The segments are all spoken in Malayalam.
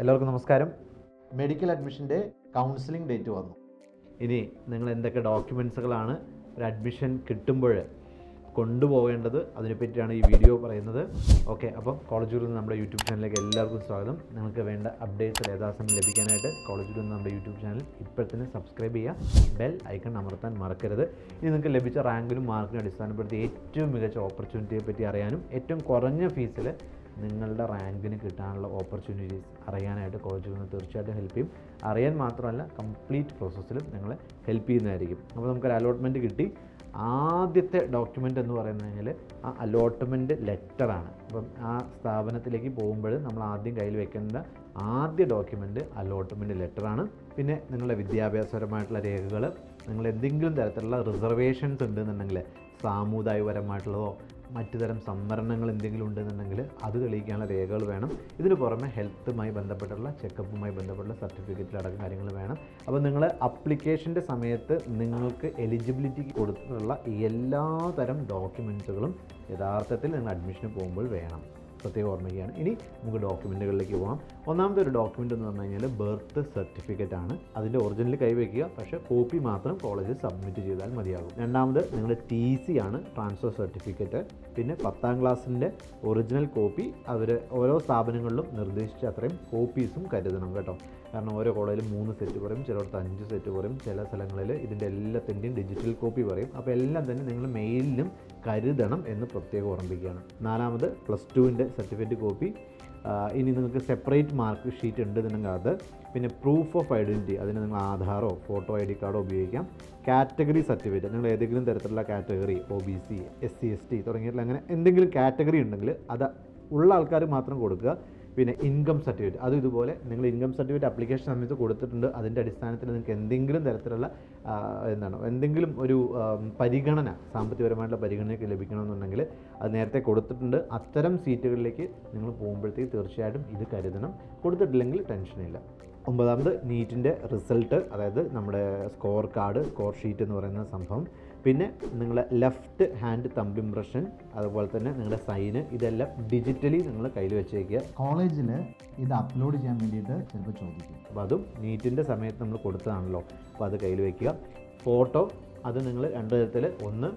എല്ലാവർക്കും നമസ്കാരം. മെഡിക്കൽ അഡ്മിഷന്റെ കൗൺസിലിംഗ് ഡേറ്റ് വന്നു. ഇനി നിങ്ങൾ എന്തൊക്കെ ഡോക്യുമെൻസുകളാണ് ഒരു അഡ്മിഷൻ കിട്ടുമ്പോൾ കൊണ്ടുപോകേണ്ടത് അതിനെപ്പറ്റിയാണ് ഈ വീഡിയോ പറയുന്നത്. ഓക്കെ അപ്പം കോളേജ് നിന്ന് നമ്മുടെ യൂട്യൂബ് ചാനലിലേക്ക് എല്ലാവർക്കും സ്വാഗതം. നിങ്ങൾക്ക് വേണ്ട അപ്ഡേറ്റ്സ് യഥാസമയം ലഭിക്കാനായിട്ട് കോളേജ് നിന്ന് നമ്മുടെ യൂട്യൂബ് ചാനൽ ഇപ്പോൾ തന്നെ സബ്സ്ക്രൈബ് ചെയ്യുക. ബെൽ ഐക്കൺ അമർത്താൻ മറക്കരുത്. ഇനി നിങ്ങൾക്ക് ലഭിച്ച റാങ്കിലും മാർക്കിനും അടിസ്ഥാനപ്പെടുത്തി ഏറ്റവും മികച്ച ഓപ്പർച്യൂണിറ്റിയെ പറ്റി അറിയാനും ഏറ്റവും കുറഞ്ഞ ഫീസിൽ നിങ്ങളുടെ റാങ്കിന് കിട്ടാനുള്ള ഓപ്പർച്യൂണിറ്റീസ് അറിയാനായിട്ട് കോളേജിൽ നിന്ന് തീർച്ചയായിട്ടും ഹെൽപ്പ് ചെയ്യും. അറിയാൻ മാത്രമല്ല കംപ്ലീറ്റ് പ്രോസസ്സിലും നിങ്ങളെ ഹെൽപ്പ് ചെയ്യുന്നതായിരിക്കും. അപ്പോൾ നമുക്കൊരു അലോട്ട്മെന്റ് കിട്ടി. ആദ്യത്തെ ഡോക്യുമെന്റ് എന്ന് പറയുന്നതെങ്കിൽ ആ അലോട്ട്മെന്റ് ലെറ്ററാണ് അപ്പം ആ സ്ഥാപനത്തിലേക്ക് പോകുമ്പോൾ നമ്മൾ ആദ്യം കയ്യിൽ വെക്കേണ്ട ആദ്യ ഡോക്യുമെന്റ് അലോട്ട്മെന്റ് ലെറ്ററാണ് പിന്നെ നിങ്ങളുടെ വിദ്യാഭ്യാസപരമായിട്ടുള്ള രേഖകൾ നിങ്ങൾ എന്തെങ്കിലും തരത്തിലുള്ള റിസർവേഷൻസ് ഉണ്ടെന്നുണ്ടെങ്കിൽ സാമുദായികപരമായിട്ടുള്ളതോ മറ്റു തരം സംവരണങ്ങൾ എന്തെങ്കിലും ഉണ്ടെന്നുണ്ടെങ്കിൽ അത് തെളിയിക്കാനുള്ള രേഖകൾ വേണം. ഇതിന് പുറമെ ഹെൽത്തുമായി ബന്ധപ്പെട്ടുള്ള ചെക്കപ്പുമായി ബന്ധപ്പെട്ടുള്ള സർട്ടിഫിക്കറ്റ് അടക്കം കാര്യങ്ങൾ വേണം. അപ്പോൾ നിങ്ങൾ അപ്ലിക്കേഷന്റെ സമയത്ത് നിങ്ങൾക്ക് എലിജിബിലിറ്റി കൊടുത്തിട്ടുള്ള എല്ലാ തരം ഡോക്യുമെന്റ്സുകളും യഥാർത്ഥത്തിൽ നിങ്ങൾ അഡ്മിഷന് പോകുമ്പോൾ വേണം. പ്രത്യേകം ഓർമ്മിക്കുകയാണ്. ഇനി നമുക്ക് ഡോക്യുമെന്റുകളിലേക്ക് പോകാം ഒന്നാമത്തെ ഒരു ഡോക്യുമെന്റ് എന്ന് പറഞ്ഞു കഴിഞ്ഞാൽ ബർത്ത് സർട്ടിഫിക്കറ്റ് ആണ്. അതിന്റെ ഒറിജിനൽ കൈവയ്ക്കുക പക്ഷേ കോപ്പി മാത്രം കോളേജിൽ സബ്മിറ്റ് ചെയ്താൽ മതിയാകും. രണ്ടാമത് നിങ്ങളുടെ ടി സി ആണ് ട്രാൻസ്ഫർ സർട്ടിഫിക്കറ്റ്. പിന്നെ പത്താം ക്ലാസ്സിന്റെ ഒറിജിനൽ കോപ്പി അവർ ഓരോ സ്ഥാപനങ്ങളിലും നിർദ്ദേശിച്ച അത്രയും കോപ്പീസും കരുതണം കേട്ടോ. കാരണം ഓരോ കോളേജിലും മൂന്ന് സെറ്റ് പറയും ചിലയിടത്ത് അഞ്ച് സെറ്റ് പറയും ചില സ്ഥലങ്ങളിൽ ഇതിന്റെ എല്ലാത്തിന്റെയും ഡിജിറ്റൽ കോപ്പി പറയും. അപ്പോൾ എല്ലാം തന്നെ നിങ്ങൾ മെയിലിലും കരുതണം എന്ന് പ്രത്യേകം ഓർമ്മിക്കുകയാണ്. നാലാമത് പ്ലസ് ടുവിന്റെ സർട്ടിഫിക്കറ്റ് കോപ്പി. ഇനി നിങ്ങൾക്ക് സെപ്പറേറ്റ് മാർക്ക് ഷീറ്റ് ഉണ്ടെന്നുണ്ടെങ്കിൽ അത് പിന്നെ പ്രൂഫ് ഓഫ് ഐഡന്റിറ്റി അതിന് നിങ്ങൾ ആധാറോ ഫോട്ടോ ഐ ഡി കാർഡോ ഉപയോഗിക്കാം. കാറ്റഗറി സർട്ടിഫിക്കറ്റ് നിങ്ങൾ ഏതെങ്കിലും തരത്തിലുള്ള category O B C S C S T തുടങ്ങിയിട്ടുള്ള അങ്ങനെ എന്തെങ്കിലും കാറ്റഗറി ഉണ്ടെങ്കിൽ അത് ഉള്ള ആൾക്കാർ മാത്രം കൊടുക്കുക. പിന്നെ ഇൻകം സർട്ടിഫിക്കറ്റ് അതും ഇതുപോലെ നിങ്ങൾ ഇൻകം സർട്ടിഫിക്കറ്റ് അപ്ലിക്കേഷൻ സമയത്ത് കൊടുത്തിട്ടുണ്ട്. അതിന്റെ അടിസ്ഥാനത്തിൽ നിങ്ങൾക്ക് എന്തെങ്കിലും തരത്തിലുള്ള എന്താണ് എന്തെങ്കിലും ഒരു പരിഗണന സാമ്പത്തികപരമായിട്ടുള്ള പരിഗണനയൊക്കെ ലഭിക്കണമെന്നുണ്ടെങ്കിൽ അത് നേരത്തെ കൊടുത്തിട്ടുണ്ട്. അത്തരം സീറ്റുകളിലേക്ക് നിങ്ങൾ പോകുമ്പോഴത്തേക്ക് തീർച്ചയായിട്ടും ഇത് കരുതണം. കൊടുത്തിട്ടില്ലെങ്കിൽ ടെൻഷനില്ല ഒമ്പതാമത് നീറ്റിന്റെ റിസൾട്ട് അതായത് നമ്മുടെ സ്കോർ കാർഡ് സ്കോർ ഷീറ്റ് എന്ന് പറയുന്ന സംഭവം. പിന്നെ നിങ്ങളുടെ ലെഫ്റ്റ് ഹാൻഡ് തമ്പ് ഇംപ്രഷൻ അതുപോലെ തന്നെ നിങ്ങളുടെ സൈന് ഇതെല്ലാം ഡിജിറ്റലി നിങ്ങൾ കയ്യിൽ വെച്ചേക്കുക. കോളേജിൽ ഇത് അപ്ലോഡ് ചെയ്യാൻ വേണ്ടിയിട്ട് ചിലപ്പോൾ ചോദിക്കും. അപ്പോൾ അതും നീറ്റിന്റെ സമയത്ത് നമ്മൾ കൊടുത്തതാണല്ലോ. അപ്പോൾ അത് കയ്യിൽ വയ്ക്കുക ഫോട്ടോ അത് നിങ്ങൾ രണ്ട് തരത്തിൽ ഒന്ന്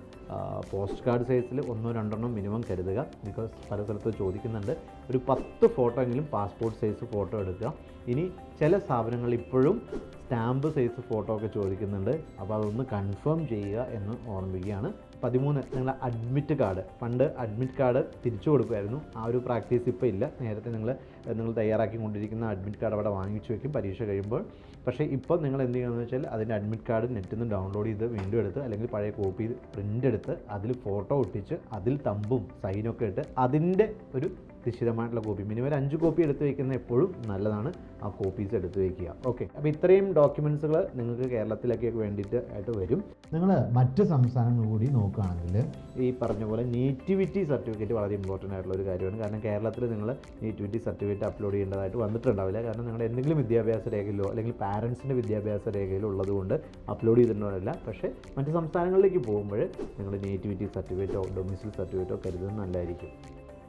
പോസ്റ്റ് കാർഡ് സൈസിൽ ഒന്നോ രണ്ടെണ്ണോ മിനിമം കരുതുക. ബിക്കോസ് പല സ്ഥലത്ത് ചോദിക്കുന്നുണ്ട്. ഒരു പത്ത് ഫോട്ടോ എങ്കിലും പാസ്പോർട്ട് സൈസ് ഫോട്ടോ എടുക്കുക. ഇനി ചില സ്ഥാപനങ്ങൾ ഇപ്പോഴും സ്റ്റാമ്പ് സൈസ് ഫോട്ടോ ഒക്കെ ചോദിക്കുന്നുണ്ട്. അപ്പോൾ അതൊന്ന് കൺഫേം ചെയ്യുക എന്ന് ഓർമ്മിക്കുകയാണ്. പതിമൂന്ന് നിങ്ങളുടെ അഡ്മിറ്റ് കാർഡ് പണ്ട് അഡ്മിറ്റ് കാർഡ് തിരിച്ചു കൊടുക്കുമായിരുന്നു. ആ ഒരു പ്രാക്ടീസ് ഇപ്പോൾ ഇല്ല. നേരത്തെ നിങ്ങൾ നിങ്ങൾ തയ്യാറാക്കി കൊണ്ടിരിക്കുന്ന അഡ്മിറ്റ് കാർഡ് അവിടെ വാങ്ങിച്ചു വെക്കും. പരീക്ഷ കഴിയുമ്പോൾ. പക്ഷേ ഇപ്പോൾ നിങ്ങൾ എന്ത് ചെയ്യുകയെന്ന് വെച്ചാൽ അതിന്റെ അഡ്മിറ്റ് കാർഡ് നെറ്റിൽ നിന്ന് ഡൗൺലോഡ് ചെയ്ത് വീണ്ടും എടുത്ത് അല്ലെങ്കിൽ പഴയ കോപ്പി പ്രിന്റ് എടുത്ത് അതിൽ ഫോട്ടോ ഒട്ടിച്ച് അതിൽ തമ്പും സൈനൊക്കെ ഇട്ട് അതിന്റെ ഒരു നിശ്ചിതമായിട്ടുള്ള കോപ്പി. മിനിമം ഒരു അഞ്ച് കോപ്പി എടുത്ത് വയ്ക്കുന്നത് എപ്പോഴും നല്ലതാണ്. ആ കോപ്പീസ് എടുത്ത് വയ്ക്കുക ഓക്കെ അപ്പോൾ ഇത്രയും ഡോക്യുമെൻസുകൾ നിങ്ങൾക്ക് കേരളത്തിലേക്ക് വേണ്ടിയിട്ട് ആയിട്ട് വരും. നിങ്ങൾ മറ്റ് സംസ്ഥാനങ്ങൾ കൂടി നോക്കുകയാണെങ്കിൽ ഈ പറഞ്ഞ പോലെ നേറ്റിവിറ്റി സർട്ടിഫിക്കറ്റ് വളരെ ഇമ്പോർട്ടന്റ് ആയിട്ടുള്ള ഒരു കാര്യമാണ്. കാരണം കേരളത്തിൽ നിങ്ങൾ നേറ്റിവിറ്റി സർട്ടിഫിക്കറ്റ് അപ്ലോഡ് ചെയ്യേണ്ടതായിട്ട് വന്നിട്ടുണ്ടാവില്ല. കാരണം നിങ്ങളുടെ എന്തെങ്കിലും വിദ്യാഭ്യാസ രേഖയിലോ അല്ലെങ്കിൽ പാരൻസിന്റെ വിദ്യാഭ്യാസ രേഖയിലോ ഉള്ളതുകൊണ്ട് അപ്ലോഡ് ചെയ്തിട്ടുണ്ടാവില്ല. പക്ഷേ മറ്റ് സംസ്ഥാനങ്ങളിലേക്ക് പോകുമ്പോൾ നിങ്ങൾ നേറ്റിവിറ്റി സർട്ടിഫിക്കറ്റോ ഡൊമിസിൽ സർട്ടിഫിക്കറ്റോ കരുതുന്നത് നല്ലതായിരിക്കും.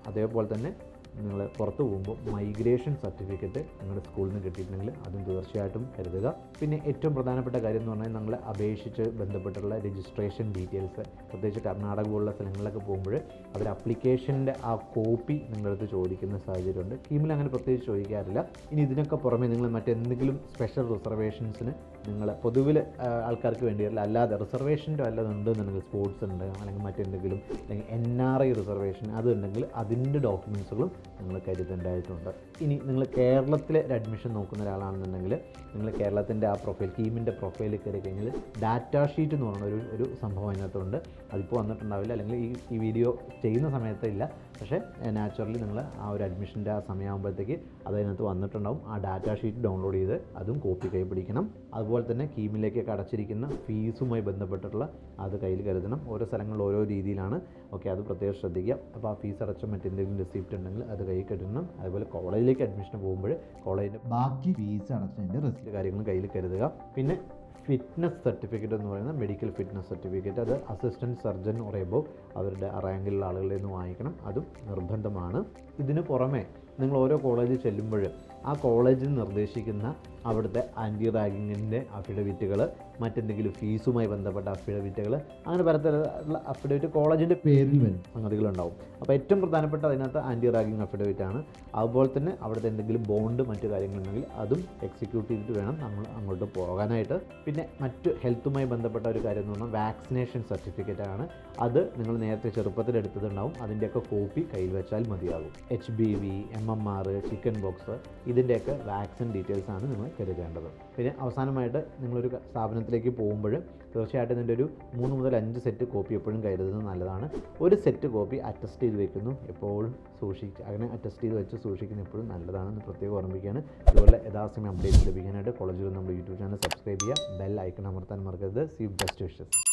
അതേപോലെ തന്നെ നിങ്ങൾ പുറത്ത് പോകുമ്പോൾ മൈഗ്രേഷൻ സർട്ടിഫിക്കറ്റ് നിങ്ങളുടെ സ്കൂളിൽ നിന്ന് കിട്ടിയിട്ടുണ്ടെങ്കിൽ അതും തീർച്ചയായിട്ടും കരുതുക. പിന്നെ ഏറ്റവും പ്രധാനപ്പെട്ട കാര്യം എന്ന് പറഞ്ഞാൽ നമ്മൾ അപേക്ഷിച്ച് ബന്ധപ്പെട്ടുള്ള രജിസ്ട്രേഷൻ ഡീറ്റെയിൽസ് പ്രത്യേകിച്ച് കർണാടക പോലുള്ള സ്ഥലങ്ങളിലൊക്കെ പോകുമ്പോൾ അവർ അപ്ലിക്കേഷന്റെ ആ കോപ്പി നിങ്ങളുടെ അടുത്ത് ചോദിക്കുന്ന സാഹചര്യമുണ്ട്. കീമിൽ അങ്ങനെ പ്രത്യേകിച്ച് ചോദിക്കാറില്ല. ഇനി ഇതിനൊക്കെ പുറമേ നിങ്ങൾ മറ്റെന്തെങ്കിലും സ്പെഷ്യൽ റിസർവേഷൻസിന് നിങ്ങൾ പൊതുവിൽ ആൾക്കാർക്ക് വേണ്ടിയല്ല അല്ലാതെ റിസർവേഷന്റെ വല്ലതും ഉണ്ടെന്നുണ്ടെങ്കിൽ സ്പോർട്സ് ഉണ്ട്? അല്ലെങ്കിൽ മറ്റെന്തെങ്കിലും അല്ലെങ്കിൽ എൻ ആർ ഐ റിസർവേഷൻ അതുണ്ടെങ്കിൽ അതിന്റെ ഡോക്യുമെൻസുകളും നിങ്ങൾ കരുതേണ്ടതായിട്ടുണ്ട്. ഇനി നിങ്ങൾ കേരളത്തിലെ ഒരു അഡ്മിഷൻ നോക്കുന്ന ഒരാളാണെന്നുണ്ടെങ്കിൽ നിങ്ങൾ കേരളത്തിന്റെ ആ പ്രൊഫൈൽ ടീമിന്റെ പ്രൊഫൈലിൽ കയറി കഴിഞ്ഞാൽ ഡാറ്റ ഷീറ്റ് എന്ന് പറയുന്ന ഒരു ഒരു സംഭവം അതിനകത്തുണ്ട്. അതിപ്പോൾ വന്നിട്ടുണ്ടാവില്ല. അല്ലെങ്കിൽ ഈ ഈ വീഡിയോ ചെയ്യുന്ന സമയത്ത് ഇല്ല. പക്ഷേ നാച്ചുറലി നിങ്ങൾ ആ ഒരു അഡ്മിഷന്റെ ആ സമയമാകുമ്പോഴത്തേക്ക് അതിനകത്ത് വന്നിട്ടുണ്ടാവും. ആ ഡാറ്റ ഷീറ്റ് ഡൗൺലോഡ് ചെയ്ത് അതും കോപ്പി കൈ പിടിക്കണം. അതുപോലെ തന്നെ കീമിലേക്കൊക്കെ അടച്ചിരിക്കുന്ന ഫീസുമായി ബന്ധപ്പെട്ടിട്ടുള്ള അത് കയ്യിൽ കരുതണം. ഓരോ സ്ഥലങ്ങളിൽ ഓരോ രീതിയിലാണ്. ഓക്കെ അത് പ്രത്യേകം ശ്രദ്ധിക്കുക. അപ്പോൾ ആ ഫീസ് അടച്ച മറ്റെന്തെങ്കിലും റെസിപ്റ്റ് ഉണ്ടെങ്കിൽ അത് കയ്യിൽ കരുതണം. അതുപോലെ കോളേജിലേക്ക് അഡ്മിഷൻ പോകുമ്പോൾ കോളേജിന്റെ ബാക്കി ഫീസ് അടച്ചതിന്റെ റെസിപ്റ്റ് മറ്റ് കാര്യങ്ങളും കയ്യിൽ കരുതുക. പിന്നെ ഫിറ്റ്നസ് സർട്ടിഫിക്കറ്റ് എന്ന് പറയുന്നത് മെഡിക്കൽ ഫിറ്റ്നസ് സർട്ടിഫിക്കറ്റ് അത് അസിസ്റ്റന്റ് സർജൻ എന്ന് പറയുമ്പോൾ അവരുടെ റാങ്കിലുള്ള ആളുകളിൽ നിന്ന് വാങ്ങിക്കണം. അതും നിർബന്ധമാണ്. ഇതിന് പുറമെ നിങ്ങൾ ഓരോ കോളേജിൽ ചെല്ലുമ്പോൾ ആ കോളേജിൽ നിർദ്ദേശിക്കുന്ന അവിടുത്തെ ആന്റി റാഗിങ്ങിന്റെ അഫിഡവിറ്റുകൾ മറ്റെന്തെങ്കിലും ഫീസുമായി ബന്ധപ്പെട്ട അഫിഡവിറ്റുകൾ അങ്ങനെ പലതരത്തിലുള്ള അഫിഡവിറ്റ് കോളേജിന്റെ പേരിൽ വരും സംഗതികളുണ്ടാവും. അപ്പോൾ ഏറ്റവും പ്രധാനപ്പെട്ട അതിനകത്ത് ആന്റി റാഗിങ് അഫിഡവിറ്റ് ആണ്. അതുപോലെ തന്നെ അവിടുത്തെ എന്തെങ്കിലും ബോണ്ട് മറ്റു കാര്യങ്ങളുണ്ടെങ്കിൽ അതും എക്സിക്യൂട്ട് ചെയ്തിട്ട് വേണം നമ്മൾ അങ്ങോട്ട് പോകാനായിട്ട്. പിന്നെ മറ്റ് ഹെൽത്തുമായി ബന്ധപ്പെട്ട ഒരു കാര്യം എന്ന് പറഞ്ഞാൽ വാക്സിനേഷൻ സർട്ടിഫിക്കറ്റ് ആണ്. അത് നിങ്ങൾ നേരത്തെ ചെറുപ്പത്തിൽ എടുത്തതുണ്ടാവും. അതിന്റെയൊക്കെ കോപ്പി കയ്യിൽ വെച്ചാൽ മതിയാകും. H B V M M R chickenpox ഇതിന്റെയൊക്കെ വാക്സിൻ ഡീറ്റെയിൽസ് ആണ് നിങ്ങൾ കരുതേണ്ടത്. പിന്നെ അവസാനമായിട്ട് നിങ്ങളൊരു സ്ഥാപനത്തിലേക്ക് പോകുമ്പോൾ തീർച്ചയായിട്ടും ഇതിന്റെ ഒരു മൂന്ന് മുതൽ അഞ്ച് സെറ്റ് കോപ്പി എപ്പോഴും കരുതുന്നത് നല്ലതാണ്. ഒരു സെറ്റ് കോപ്പി അറ്റസ്റ്റ് ചെയ്ത് വെക്കുന്നു. എപ്പോഴും സൂക്ഷിച്ച് അങ്ങനെ അറ്റസ്റ്റ് ചെയ്ത് വെച്ച് സൂക്ഷിക്കുന്നത് എപ്പോഴും നല്ലതാണെന്ന് പ്രത്യേകം ഓർമ്മിക്കുകയാണ്. ഇതുപോലെ യഥാസമയം അപ്ഡേറ്റ്സ് ലഭിക്കാനായിട്ട് കോളേജിൽ നമ്മുടെ യൂട്യൂബ് ചാനൽ സബ്സ്ക്രൈബ് ചെയ്യുക. ബെൽ ഐക്കൺ അമർത്താൻ മറക്കരുത്. Sieve best wishes